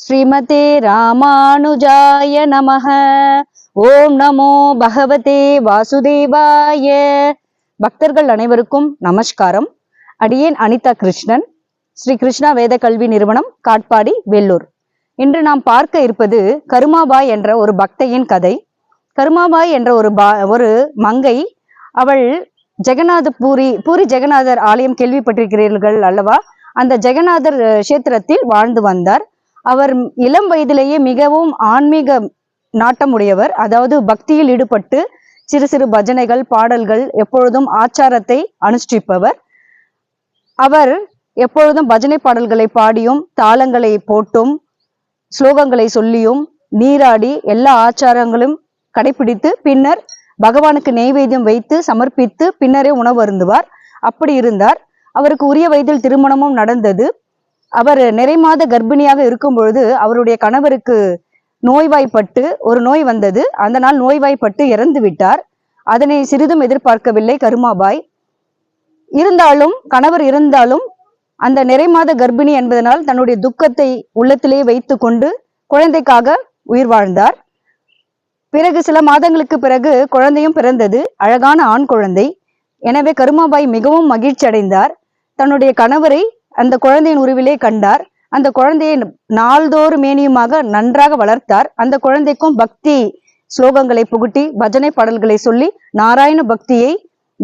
ஸ்ரீமதே ராமானுஜாய நமக ஓம் நமோ பகவதே வாசுதேவாய. பக்தர்கள் அனைவருக்கும் நமஸ்காரம். அடியேன் அனிதா கிருஷ்ணன். ஸ்ரீ கிருஷ்ணா வேத கல்வி நிறுவனம் காட்பாடி வெள்ளூர் இன்று நாம் பார்க்க இருப்பது கருமாபாய் என்ற ஒரு பக்தையின் கதை. கருமாபாய் என்ற ஒரு பா ஒரு மங்கை. அவள் ஜெகநாத பூரி பூரி ஜெகநாதர் ஆலயம் கேள்விப்பட்டிருக்கிறீர்கள் அல்லவா? அந்த ஜெகநாதர் கஷேத்திரத்தில் வாழ்ந்து வந்தார். அவர் இளம் வயதிலேயே மிகவும் ஆன்மீக நாட்டம் உடையவர். அதாவது பக்தியில் ஈடுபட்டு சிறு சிறு பஜனைகள் பாடல்கள் எப்பொழுதும் ஆச்சாரத்தை அனுஷ்டிப்பவர். அவர் எப்பொழுதும் பஜனை பாடல்களை பாடியும் தாளங்களை போட்டும் ஸ்லோகங்களை சொல்லியும் நீராடி எல்லா ஆச்சாரங்களும் கடைபிடித்து பின்னர் பகவானுக்கு நெய்வேத்தியம் வைத்து சமர்ப்பித்து பின்னரே உணவு அருந்துவார் அப்படி இருந்தார். அவருக்கு உரிய வயதில் திருமணமும் நடந்தது. அவர் நிறைமாத கர்ப்பிணியாக இருக்கும் பொழுது அவருடைய கணவருக்கு நோய்வாய்ப்பட்டு ஒரு நோய் வந்தது. அந்த நாள் நோய்வாய்ப்பட்டு இறந்து விட்டார். அதனை சிறிதும் எதிர்பார்க்கவில்லை கருமாபாய். இருந்தாலும் கணவர் இருந்தாலும் அந்த நிறைமாத கர்ப்பிணி என்பதனால் தன்னுடைய துக்கத்தை உள்ளத்திலே வைத்துக்கொண்டு குழந்தைக்காக உயிர் வாழ்ந்தார். பிறகு சில மாதங்களுக்கு பிறகு குழந்தையும் பிறந்தது. அழகான ஆண் குழந்தை. எனவே கருமாபாய் மிகவும் மகிழ்ச்சி அடைந்தார் தன்னுடைய கணவரை அந்த குழந்தையின் உருவிலே கண்டார். அந்த குழந்தையை நாள்தோறும் மேனியுமாக நன்றாக வளர்த்தார். அந்த குழந்தைக்கும் பக்தி ஸ்லோகங்களை புகுட்டி பஜனை பாடல்களை சொல்லி நாராயண பக்தியை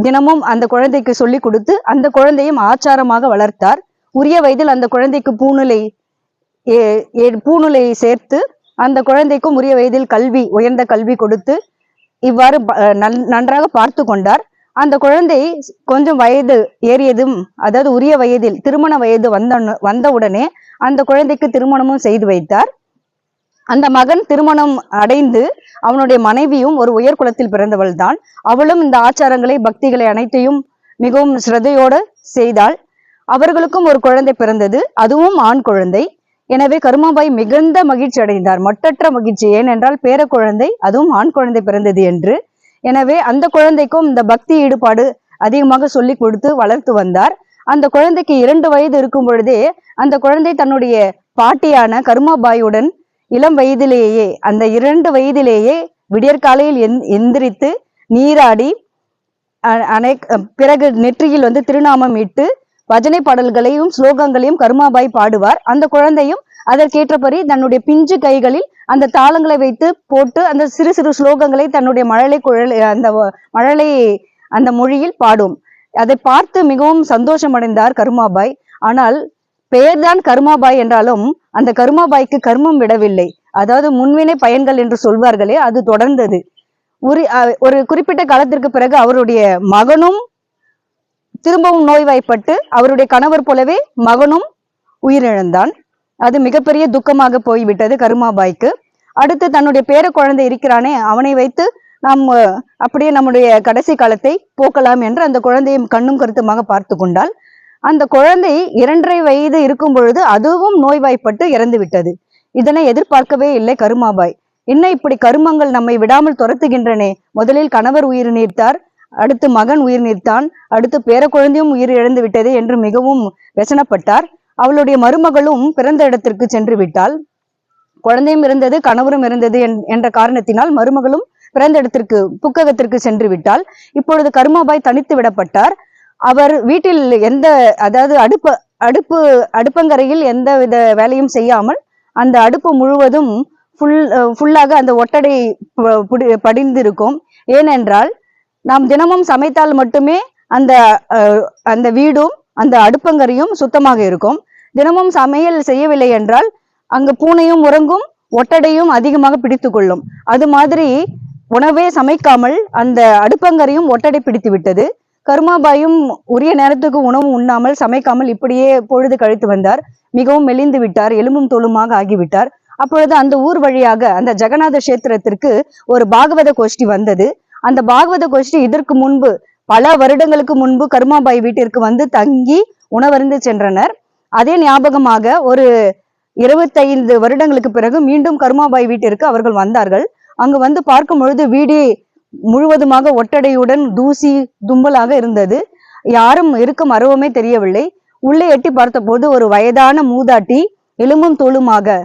தினமும் அந்த குழந்தைக்கு சொல்லி கொடுத்து அந்த குழந்தையும் ஆச்சாரமாக வளர்த்தார். உரிய வயதில் அந்த குழந்தைக்கு பூணுலை ஏ- ஏ- பூணுலை சேர்த்து அந்த குழந்தைக்கும் உரிய வயதில் கல்வி உயர்ந்த கல்வி கொடுத்து இவ்வாறு நன்- நன்றாக பார்த்து கொண்டார். அந்த குழந்தை கொஞ்சம் வயது ஏறியதும் அதாவது உரிய வயதில் திருமண வயது வந்த வந்தவுடனே அந்த குழந்தைக்கு திருமணமும் செய்து வைத்தார். அந்த மகன் திருமணம் அடைந்து அவனுடைய மனைவியும் ஒரு உயர் குலத்தில் பிறந்தவள் தான். அவளும் இந்த ஆச்சாரங்களை பக்திகளை அனைத்தையும் மிகவும் சிரதையோடு செய்தாள். அவர்களுக்கும் ஒரு குழந்தை பிறந்தது. அதுவும் ஆண் குழந்தை. எனவே கருமாபாய் மிகுந்த மகிழ்ச்சி அடைந்தார். மட்டற்ற மகிழ்ச்சி. ஏனென்றால் பேர குழந்தை அதுவும் ஆண் குழந்தை பிறந்தது என்று எனவே அந்த குழந்தைக்கும் இந்த பக்தி ஈடுபாடு அதிகமாக சொல்லி கொடுத்து வளர்த்து வந்தார். அந்த குழந்தைக்கு இரண்டு வயது இருக்கும் பொழுதே அந்த குழந்தை தன்னுடைய பாட்டியான கருமாபாயுடன் இளம் வயதிலேயே அந்த இரண்டு வயதிலேயே விடியற்காலையில் எந்- எந்திரித்து நீராடி அனை பிறகு நெற்றியில் வந்து திருநாமம் இட்டு பஜனை பாடல்களையும் ஸ்லோகங்களையும் கருமாபாய் பாடுவார். அந்த குழந்தையும் அதற்கேற்றபடி தன்னுடைய பிஞ்சு கைகளில் அந்த தாளங்களை வைத்து போட்டு அந்த சிறு சிறு ஸ்லோகங்களை தன்னுடைய மழலை குழல் அந்த மழலை அந்த மொழியில் பாடும். அதை பார்த்து மிகவும் சந்தோஷமடைந்தார் கருமாபாய். ஆனால் பெயர்தான் கருமாபாய் என்றாலும் அந்த கருமாபாய்க்கு கர்மம் விடவில்லை. அதாவது முன்வினை பயன்கள் என்று சொல்வார்களே அது தொடர்ந்தது. ஒரு ஒரு குறிப்பிட்ட காலத்திற்கு பிறகு அவருடைய மகனும் திரும்பவும் நோய்வாய்ப்பட்டு அவருடைய கணவர் போலவே மகனும் உயிரிழந்தான். அது மிகப்பெரிய துக்கமாக போய்விட்டது கருமாபாய்க்கு. அடுத்து தன்னுடைய பேர குழந்தை இருக்கிறானே அவனை வைத்து நாம் அப்படியே நம்முடைய கடைசி காலத்தை போக்கலாம் என்று அந்த குழந்தையை கண்ணும் கருத்துமாக பார்த்து கொண்டால் அந்த குழந்தை இரண்டரை வயது இருக்கும் பொழுது அதுவும் நோய்வாய்ப்பட்டு இறந்து விட்டது இதனை எதிர்பார்க்கவே இல்லை கருமாபாய். என்ன இப்படி கருமங்கள் நம்மை விடாமல் துரத்துகின்றனே? முதலில் கணவர் உயிர் நீர்த்தார் அடுத்து மகன் உயிர் நீர்த்தான் அடுத்து பேர குழந்தையும் உயிர் இழந்து விட்டது என்று மிகவும் வெசனப்பட்டார். அவளுடைய மருமகளும் பிறந்த இடத்திற்கு சென்று விட்டாள் குழந்தையும் இருந்தது கணவரும் இருந்தது என்- என்ற காரணத்தினால் மருமகளும் பிறந்த இடத்திற்கு புக்ககத்திற்கு சென்று விட்டால் இப்பொழுது கருமாபாய் தனித்து விடப்பட்டார். அவர் வீட்டில் எந்த அதாவது அடுப்பு அடுப்பு அடுப்பங்கரையில் எந்த வித வேலையும் செய்யாமல் அந்த அடுப்பு முழுவதும் ஃபுல் ஃபுல்லாக அந்த ஒட்டடை படிந்திருக்கும். ஏனென்றால் நாம் தினமும் சமைத்தால் மட்டுமே அந்த அஹ், அந்த வீடும் அந்த அடுப்பங்கரையும் சுத்தமாக இருக்கும். தினமும் சமையல் செய்யவில்லை என்றால் அங்கு பூனையும் உறங்கும் ஒட்டடையும் அதிகமாக பிடித்து கொள்ளும். அது மாதிரி உணவே சமைக்காமல் அந்த அடுப்பங்கரையும் ஒட்டடை பிடித்து விட்டது. கருமாபாயும் உரிய நேரத்துக்கு உணவு உண்ணாமல் சமைக்காமல் இப்படியே பொழுது கழித்து வந்தார். மிகவும் மெலிந்து விட்டார் எலும்பும் தோலுமாக ஆகிவிட்டார். அப்பொழுது அந்த ஊர் வழியாக அந்த ஜெகநாத கஷேத்திரத்திற்கு ஒரு பாகவத கோஷ்டி வந்தது. அந்த பாகவத கோஷ்டி இதற்கு முன்பு பல வருடங்களுக்கு முன்பு கருமாபாய் வீட்டிற்கு வந்து தங்கி உணவருந்து சென்றனர். அதே ஞாபகமாக ஒரு இருபத்தைந்து வருடங்களுக்கு பிறகு மீண்டும் கருமாபாய் வீட்டிற்கு அவர்கள் வந்தார்கள். அங்கு வந்து பார்க்கும் பொழுது வீடே முழுவதுமாக ஒட்டடையுடன் தூசி தும்பலாக இருந்தது. யாரும் இருக்கும் அருவமே தெரியவில்லை. உள்ளே எட்டி பார்த்தபோது ஒரு வயதான மூதாட்டி எலும்பும் தோலுமாக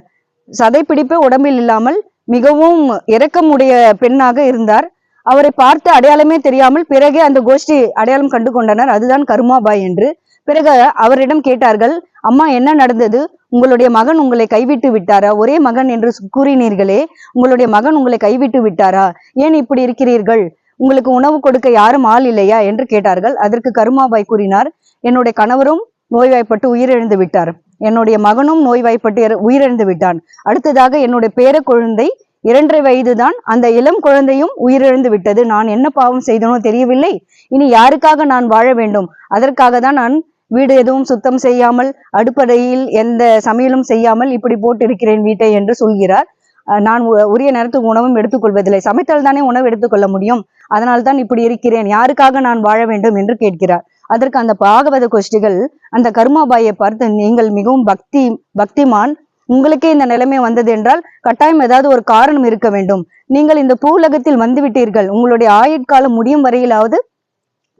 சதைப்பிடிப்பே உடம்பில் இல்லாமல் மிகவும் இரக்கமுடைய பெண்ணாக இருந்தார். அவரை பார்த்து அடையாளமே தெரியாமல் பிறகே அந்த கோஷ்டி அடையாளம் கண்டு கொண்டனர். அதுதான் கருமாபாய் என்று. பிறகு அவரிடம் கேட்டார்கள் அம்மா என்ன நடந்தது? உங்களுடைய மகன் உங்களை கைவிட்டு விட்டாரா? ஒரே மகன் என்று கூறினீர்களே உங்களுடைய மகன் உங்களை கைவிட்டு விட்டாரா? ஏன் இப்படி இருக்கிறீர்கள்? உங்களுக்கு உணவு கொடுக்க யாரும் ஆள் இல்லையா? என்று கேட்டார்கள். அதற்கு கருமாபாய் கூறினார் என்னுடைய கணவரும் நோய்வாய்ப்பட்டு உயிரிழந்து விட்டார். என்னுடைய மகனும் நோய்வாய்ப்பட்டு உயிரிழந்து விட்டான். அடுத்ததாக என்னுடைய பேர குழந்தை இரண்டரை வயதுதான் அந்த இளம் குழந்தையும் உயிரிழந்து விட்டது. நான் என்ன பாவம் செய்தனோ தெரியவில்லை. இனி யாருக்காக நான் வாழ வேண்டும்? அதற்காக தான் நான் வீடு எதுவும் சுத்தம் செய்யாமல் அடுப்படையில் எந்த சமையலும் செய்யாமல் இப்படி போட்டு இருக்கிறேன் வீட்டை என்று சொல்கிறார். அஹ் நான் உரிய நேரத்துக்கு உணவும் எடுத்துக்கொள்வதில்லை. சமைத்தால் தானே உணவு எடுத்துக்கொள்ள முடியும்? அதனால் தான் இப்படி இருக்கிறேன். யாருக்காக நான் வாழ வேண்டும் என்று கேட்கிறார். அதற்கு அந்த பாகவத கோஷ்டிகள் அந்த கருமாபாயை பார்த்து நீங்கள் மிகவும் பக்தி பக்திமான் உங்களுக்கே இந்த நிலைமை வந்தது என்றால் கட்டாயம் ஏதாவது ஒரு காரணம் இருக்க வேண்டும். நீங்கள் இந்த பூலகத்தில் வந்துவிட்டீர்கள் உங்களுடைய ஆயுட்காலம் முடியும் வரையிலாவது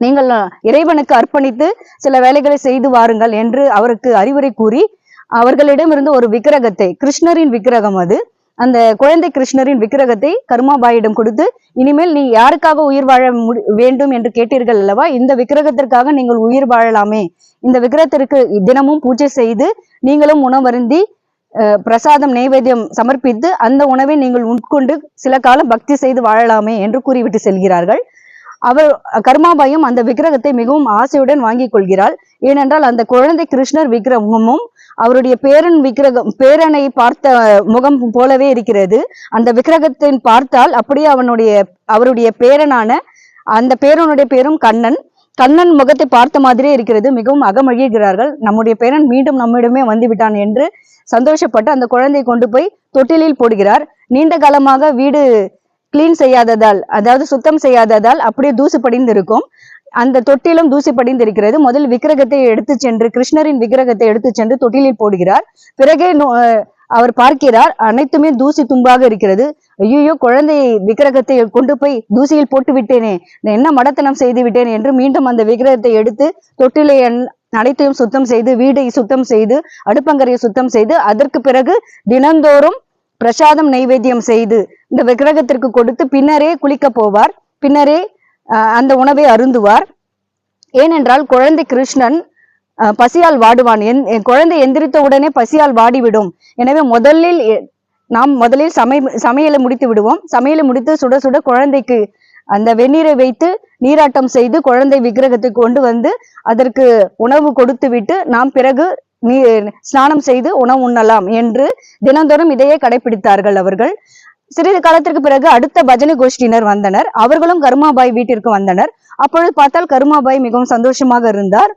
நீங்கள் இறைவனுக்கு அர்ப்பணித்து சில வேலைகளை செய்து வாருங்கள் என்று அவருக்கு அறிவுரை கூறி அவர்களிடமிருந்து ஒரு விக்கிரகத்தை கிருஷ்ணரின் விக்கிரகம் அது. அந்த குழந்தை கிருஷ்ணரின் விக்கிரகத்தை கருமாபாயிடம் கொடுத்து இனிமேல் நீ யாருக்காக உயிர் வாழ வேண்டும் என்று கேட்டீர்கள் அல்லவா? இந்த விக்கிரகத்திற்காக நீங்கள் உயிர் வாழலாமே. இந்த விக்கிரகத்திற்கு தினமும் பூஜை செய்து நீங்களும் உணவருந்தி பிரசாதம் நைவேத்தியம் சமர்ப்பித்து அந்த உணவை நீங்கள் உட்கொண்டு சில காலம் பக்தி செய்து வாழலாமே என்று கூறிவிட்டு செல்கிறார்கள். அவர் கர்மாபாயும் அந்த விக்கிரகத்தை மிகவும் ஆசையுடன் வாங்கிக் கொள்கிறாள். ஏனென்றால் அந்த குழந்தை கிருஷ்ணர் விக்கிரகமும் அவருடைய பேரன் விக்கிரகம் பேரனை பார்த்த முகம் போலவே இருக்கிறது. அந்த விக்கிரகத்தின் பார்த்தால் அப்படியே அவனுடைய அவருடைய பேரனான அந்த பேரனுடைய பேரும் கண்ணன் கண்ணன் முகத்தை பார்த்த மாதிரியே இருக்கிறது. மிகவும் அகமழிகிறார்கள் நம்முடைய பேரன் மீண்டும் நம்மிடமே வந்து விட்டான் என்று சந்தோஷப்பட்டு அந்த குழந்தையை கொண்டு போய் தொட்டிலில் போடுகிறார். நீண்ட காலமாக வீடு கிளீன் செய்யாததால் அதாவது சுத்தம் செய்யாததால் அப்படியே தூசு படிந்து இருக்கும் அந்த தொட்டிலும் தூசி படிந்து இருக்கிறது முதல் விக்கிரகத்தை எடுத்து சென்று கிருஷ்ணரின் விக்கிரகத்தை எடுத்து சென்று தொட்டிலில் போடுகிறார். பிறகே அவர் பார்க்கிறார். அனைத்துமே தூசி தும்பாக இருக்கிறது. ஐயோ குழந்தையை விக்கிரகத்தை கொண்டு போய் தூசியில் போட்டு விட்டேனே. என்ன மடத்தனம் செய்து விட்டேன் என்று மீண்டும் அந்த விக்கிரகத்தை எடுத்து தொட்டிலை அனைத்தையும் சுத்தம் செய்து வீடை சுத்தம் செய்து அடுப்பங்கரையை சுத்தம் செய்து அதற்கு பிறகு தினந்தோறும் பிரசாதம் நைவேத்தியம் செய்து இந்த விக்கிரகத்திற்கு கொடுத்து பின்னரே குளிக்க போவார். பின்னரே அந்த உணவை அருந்துவார். ஏனென்றால் குழந்தை கிருஷ்ணன் பசியால் வாடுவான். என் என் குழந்தை எந்திரித்த உடனே பசியால் வாடிவிடும். எனவே முதலில் நாம் முதலில் சமை சமையலை முடித்து விடுவோம். சமையலை முடித்து சுட சுட குழந்தைக்கு அந்த வெந்நீரை வைத்து நீராட்டம் செய்து குழந்தை விக்கிரகத்தை கொண்டு வந்து அதற்கு உணவு கொடுத்து விட்டு நாம் பிறகு நீ ஸ்நானம் செய்து உணவு உண்ணலாம் என்று தினந்தோறும் இதையே கடைபிடித்தார்கள் அவர்கள். சிறிது காலத்திற்கு பிறகு அடுத்த பஜனை கோஷ்டியினர் வந்தனர். அவர்களும் கருமாபாய் வீட்டிற்கு வந்தனர். அப்பொழுது பார்த்தால் கருமாபாய் மிகவும் சந்தோஷமாக இருந்தார்.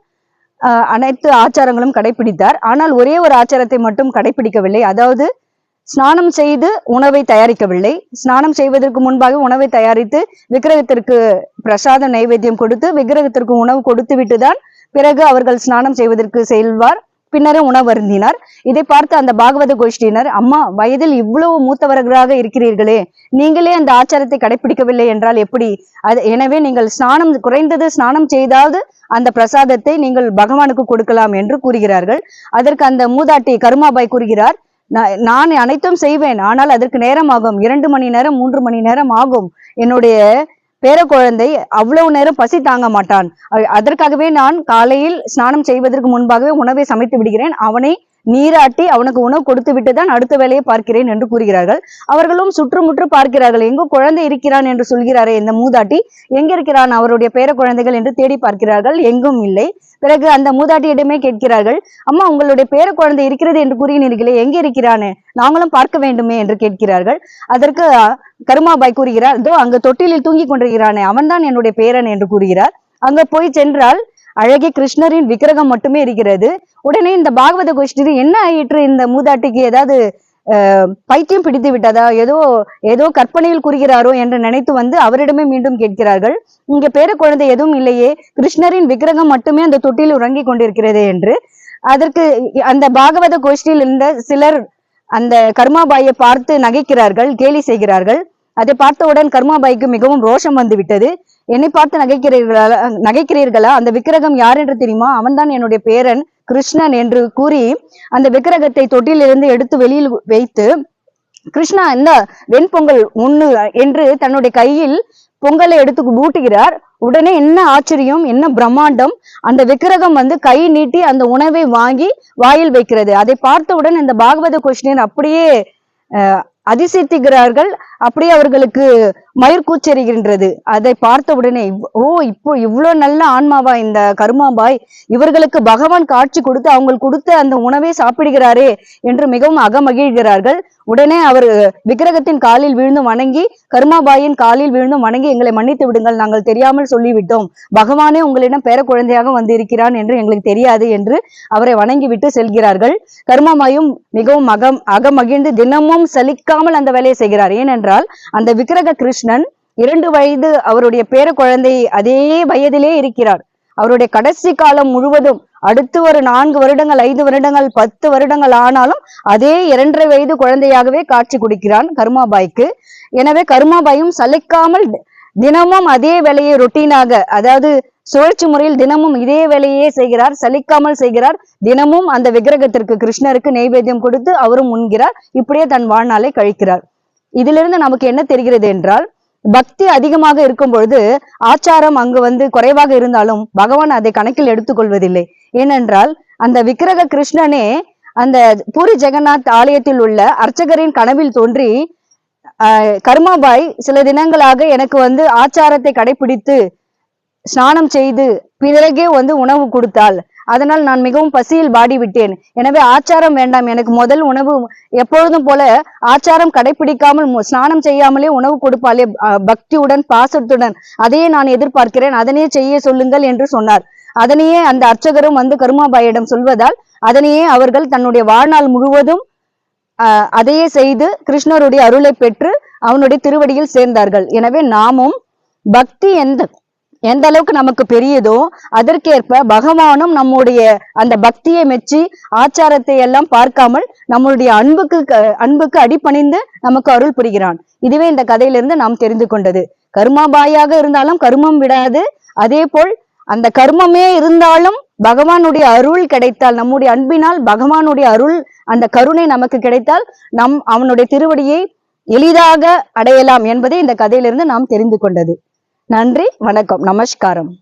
அனைத்து ஆச்சாரங்களும் கடைபிடித்தார் ஆனால் ஒரே ஒரு ஆச்சாரத்தை மட்டும் கடைபிடிக்கவில்லை அதாவது ஸ்நானம் செய்து உணவை தயாரிக்கவில்லை. ஸ்நானம் செய்வதற்கு முன்பாக உணவை தயாரித்து விக்கிரகத்திற்கு பிரசாத நைவேத்தியம் கொடுத்து விக்கிரகத்திற்கு உணவு கொடுத்து விட்டுதான் பிறகு அவர்கள் ஸ்நானம் செய்வதற்கு செல்வார். பின்னரே உணவு அருந்தினார். இதை பார்த்து அந்த பாகவத கோஷ்டியினர் அம்மா வயதில் இவ்வளவு மூத்தவர்களாக இருக்கிறீர்களே. நீங்களே அந்த ஆச்சாரத்தை கடைபிடிக்கவில்லை என்றால் எப்படி? அது எனவே நீங்கள் ஸ்நானம் குறைந்தது ஸ்நானம் செய்தாவது அந்த பிரசாதத்தை நீங்கள் பகவானுக்கு கொடுக்கலாம் என்று கூறுகிறார்கள். அதற்கு அந்த மூதாட்டி கருமாபாய் கூறுகிறார் "நான்- நான் அனைத்தும் செய்வேன். ஆனால் அதற்கு நேரம் ஆகும் இரண்டு மணி நேரம் மூன்று மணி நேரம் ஆகும். என்னுடைய பேர குழந்தை அவ்வளவு நேரம் பசி தாங்க மாட்டான். அதற்காகவே நான் காலையில் ஸ்நானம் செய்வதற்கு முன்பாகவே உணவை சமைத்து விடுகிறேன். அவனை நீராட்டி அவனுக்கு உணவு கொடுத்து விட்டு தான் அடுத்த வேலையை பார்க்கிறேன் என்று கூறுகிறார்கள். அவர்களும் சுற்றுமுற்று பார்க்கிறார்கள். எங்கோ குழந்தை இருக்கிறான் என்று சொல்கிறாரே இந்த மூதாட்டி. எங்க இருக்கிறான்? அவருடைய பேர குழந்தைகள் என்று தேடி பார்க்கிறார்கள். எங்கும் இல்லை. பிறகு அந்த மூதாட்டியிடமே கேட்கிறார்கள் அம்மா உங்களுடைய பேர குழந்தை இருக்கிறது என்று கூறினீர்களே எங்கே இருக்கிறானே? நாங்களும் பார்க்க வேண்டுமே என்று கேட்கிறார்கள். அதற்கு கருமாபாய் கூறுகிறார் இதோ அங்கு தொட்டிலில் தூங்கி கொண்டிருக்கிறானே அவன்தான் என்னுடைய பேரன் என்று கூறுகிறார். அங்க போய் சென்றால் அழகிய கிருஷ்ணரின் விக்கிரகம் மட்டுமே இருக்கிறது. உடனே இந்த பாகவத கோஷ்டி என்ன ஆயிற்று? இந்த மூதாட்டிக்கு ஏதாவது பைத்தியம் பிடித்து விட்டதா? ஏதோ ஏதோ கற்பனையில் கூறுகிறாரோ என்று நினைத்து வந்து அவரிடமே மீண்டும் கேட்கிறார்கள். இங்க பேர குழந்தை எதுவும் இல்லையே. கிருஷ்ணரின் விக்கிரகம் மட்டுமே அந்த தொட்டியில் உறங்கிக் கொண்டிருக்கிறது என்று. அதற்கு அந்த பாகவத கோஷ்டியில் இருந்த சிலர் அந்த கர்மாபாயை பார்த்து நகைக்கிறார்கள் கேலி செய்கிறார்கள். அதை பார்த்தவுடன் கர்மாபாய்க்கு மிகவும் ரோஷம் வந்து விட்டது. என்னை பார்த்து நகைக்கிறீர்களா நகைக்கிறீர்களா? அந்த விக்கிரகம் யார் என்று தெரியுமா? அவன்தான் என்னுடைய பேரன் கிருஷ்ணன் என்று கூறி அந்த விக்கிரகத்தை தொட்டிலிருந்து எடுத்து வெளியில் வைத்து கிருஷ்ணா இந்த வெண்பொங்கல் உண்ணு என்று தன்னுடைய கையில் பொங்கலை எடுத்து ஊட்டுகிறார் உடனே என்ன ஆச்சரியம் என்ன பிரம்மாண்டம்? அந்த விக்கிரகம் வந்து கை நீட்டி அந்த உணவை வாங்கி வாயில் வைக்கிறது. அதை பார்த்தவுடன் இந்த பாகவத கொஸ்டின் அப்படியே அதிசயித்துகிறார்கள் அப்படியே அவர்களுக்கு மயிர்கூச்செறிகின்றது அதை பார்த்த உடனே ஓ இப்போ இவ்வளோ நல்ல ஆன்மாவா இந்த கருமாபாய் இவர்களுக்கு பகவான் காட்சி கொடுத்து அவங்க கொடுத்த அந்த உணவை சாப்பிடுகிறாரே என்று மிகவும் அகமகிழ்கிறார்கள். உடனே அவர் விக்கிரகத்தின் காலில் விழுந்து வணங்கி கருமாபாயின் காலில் விழுந்து வணங்கி எங்களை மன்னித்து விடுங்கள். நாங்கள் தெரியாமல் சொல்லிவிட்டோம். பகவானே உங்களிடம் பேர குழந்தையாக வந்திருக்கிறான் என்று எங்களுக்கு தெரியாது என்று அவரை வணங்கிவிட்டு செல்கிறார்கள். கருமாபாயும் மிகவும் அகம் அகமகிழ்ந்து தினமும் சலிக்காமல் அந்த வேலையை செய்கிறார். ஏனென்றால் அந்த விக்கிரக கிருஷ்ணன் இரண்டு வயது அவருடைய பேர குழந்தை அதே வயதிலே இருக்கிறார். அவருடைய கடைசி காலம் முழுவதும் அடுத்து ஒரு நான்கு வருடங்கள் ஐந்து வருடங்கள் பத்து வருடங்கள் ஆனாலும் அதே இரண்டரை வயது குழந்தையாகவே காட்சி கொடுக்கிறான் கருமாபாய்க்கு. எனவே கருமாபாயும் சலைக்காமல் தினமும் அதே வேலையை ரொட்டீனாக அதாவது சுழற்சி முறையில் தினமும் இதே வேலையே செய்கிறார் சலிக்காமல் செய்கிறார். தினமும் அந்த விக்கிரகத்திற்கு கிருஷ்ணருக்கு நெய்வேத்தியம் கொடுத்து அவரும் உண்கிறார். இப்படியே தன் வாழ்நாளை கழிக்கிறார். இதிலிருந்து நமக்கு என்ன தெரிகிறது என்றால் பக்தி அதிகமாக இருக்கும் பொழுது ஆச்சாரம் அங்கு வந்து குறைவாக இருந்தாலும் பகவான் அதை கணக்கில் எடுத்துக்கொள்வதில்லை. ஏனென்றால் அந்த விக்கிரக கிருஷ்ணனே அந்த பூரி ஜெகநாத் ஆலயத்தில் உள்ள அர்ச்சகரின் கனவில் தோன்றி கர்மாபாய் சில தினங்களாக எனக்கு வந்து ஆச்சாரத்தை கடைபிடித்து ஸ்நானம் செய்து பிறகே வந்து உணவு கொடுத்தாள். அதனால் நான் மிகவும் பசியில் பாடி விட்டேன் எனவே ஆச்சாரம் வேண்டாம். எனக்கு முதல் உணவு எப்பொழுதும் போல ஆச்சாரம் கடைபிடிக்காமல் ஸ்நானம் செய்யாமலே உணவு கொடுப்பாளே பக்தியுடன் பாசத்துடன். அதையே நான் எதிர்பார்க்கிறேன். அதனையே செய்ய சொல்லுங்கள் என்று சொன்னார். அதனையே அந்த அர்ச்சகரும் வந்து கருமாபாயிடம் சொல்வதால் அதனையே அவர்கள் தன்னுடைய வாழ்நாள் முழுவதும் அதையே செய்து கிருஷ்ணருடைய அருளை பெற்று அவனுடைய திருவடியில் சேர்ந்தார்கள். எனவே நாமும் பக்தி எந்த எந்த அளவுக்கு நமக்கு பெரியதோ அதற்கேற்ப பகவானும் நம்முடைய அந்த பக்தியை மெச்சி ஆச்சாரத்தை எல்லாம் பார்க்காமல் நம்மளுடைய அன்புக்கு அன்புக்கு அடிபணிந்து நமக்கு அருள் புரிகிறான். இதுவே இந்த கதையிலிருந்து நாம் தெரிந்து கொண்டது. கர்மாபாயாக இருந்தாலும் கர்மம் விடாது. அதே போல் அந்த கர்மமே இருந்தாலும் பகவானுடைய அருள் கிடைத்தால் நம்முடைய அன்பினால் பகவானுடைய அருள் அந்த கருணை நமக்கு கிடைத்தால் நம் அவனுடைய திருவடியை எளிதாக அடையலாம் என்பதை இந்த கதையிலிருந்து நாம் தெரிந்து கொண்டது. நன்றி வணக்கம் நமஸ்காரம்.